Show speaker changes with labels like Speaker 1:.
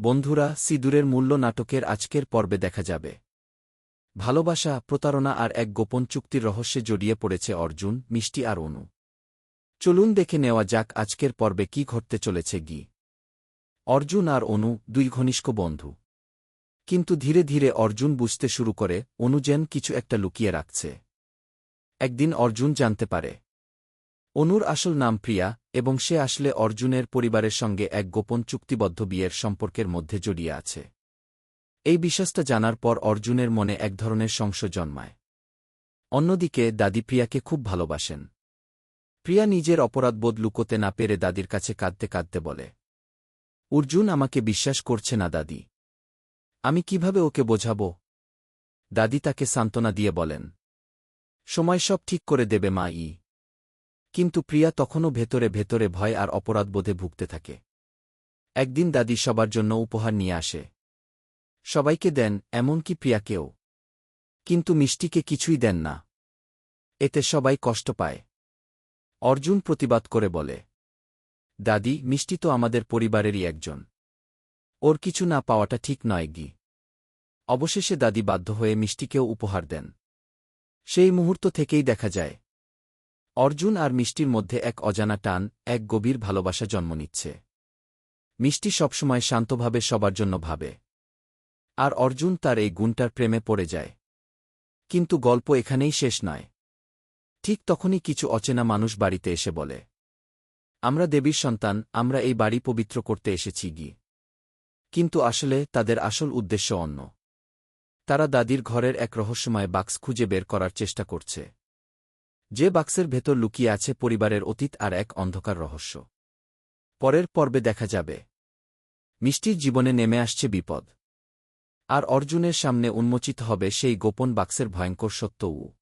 Speaker 1: বন্ধুরা, সিঁদুরের মূল্য নাটকের আজকের পর্বে দেখা যাবে। ভালোবাসা, প্রতারণা আর এক গোপন চুক্তির রহস্যে জড়িয়ে পড়েছে অর্জুন, মিষ্টি আর অনু। চলুন দেখে নেওয়া যাক আজকের পর্বে কি ঘটতে চলেছে গি। অর্জুন আর অনু, দুই ঘনিষ্ঠ বন্ধু। কিন্তু ধীরে ধীরে অর্জুন বুঝতে শুরু করে, অনু যেন কিছু একটা লুকিয়ে রাখছে। একদিন অর্জুন জানতে পারে অনুর আসল নাম প্রিয়া, এবং সে আসলে অর্জুনের পরিবারের সঙ্গে এক গোপন চুক্তিবদ্ধ বিয়ের সম্পর্কের মধ্যে জড়িয়ে আছে। এই বিশ্বাসটা জানার পর অর্জুনের মনে এক ধরনের সংশয় জন্মায়। অন্যদিকে, দাদি প্রিয়াকে খুব ভালোবাসেন। প্রিয়া নিজের অপরাধবোধ লুকোতে না পেরে দাদির কাছে কাঁদতে কাঁদতে বলে, অর্জুন আমাকে বিশ্বাস করছে না, দাদি। আমি কীভাবে ওকে বোঝাব? দাদি তাকে সান্ত্বনা দিয়ে বলেন, সময় সব ঠিক করে দেবে মা ই কিন্তু প্রিয়া তখনও ভেতরে ভেতরে ভয় আর অপরাধবোধে ভুগতে থাকে। একদিন দাদি সবার জন্য উপহার নিয়ে আসে। সবাইকে দেন এমনকি প্রিয়াকেও কিন্তু মিষ্টিকে কিছুই দেন না। এতে সবাই কষ্ট পায়। অর্জুন প্রতিবাদ করে বলে, দাদি, মিষ্টি তো আমাদের পরিবারেরই একজন। ওর কিছু না পাওয়াটা ঠিক নয় গি। অবশেষে দাদি বাধ্য হয়ে মিষ্টিকেও উপহার দেন। সেই মুহূর্ত থেকেই দেখা যায় অর্জুন আর মিষ্টির মধ্যে এক অজানা টান, এক গভীর ভালোবাসা জন্ম নিচ্ছে। মিষ্টি সবসময় শান্তভাবে সবার জন্য ভাবে। আর অর্জুন তার এই গুণটার প্রেমে পড়ে যায়। কিন্তু গল্প এখানেই শেষ নয়। ঠিক তখনই কিছু অচেনা মানুষ বাড়িতে এসে বলে, আমরা দেবীর সন্তান, আমরা এই বাড়ি পবিত্র করতে এসেছি গি। কিন্তু আসলে তাদের আসল উদ্দেশ্য অন্য। তারা দাদির ঘরের এক রহস্যময় বাক্স খুঁজে বের করার চেষ্টা করছে। যে বাক্সের ভেতর লুকিয়ে আছে পরিবারের অতীত আর এক অন্ধকার রহস্য। পরের পর্বে দেখা যাবে। মিষ্টির জীবনে নেমে আসছে বিপদ। আর অর্জুনের সামনে উন্মোচিত হবে সেই গোপন বাক্সের ভয়ঙ্কর সত্যও।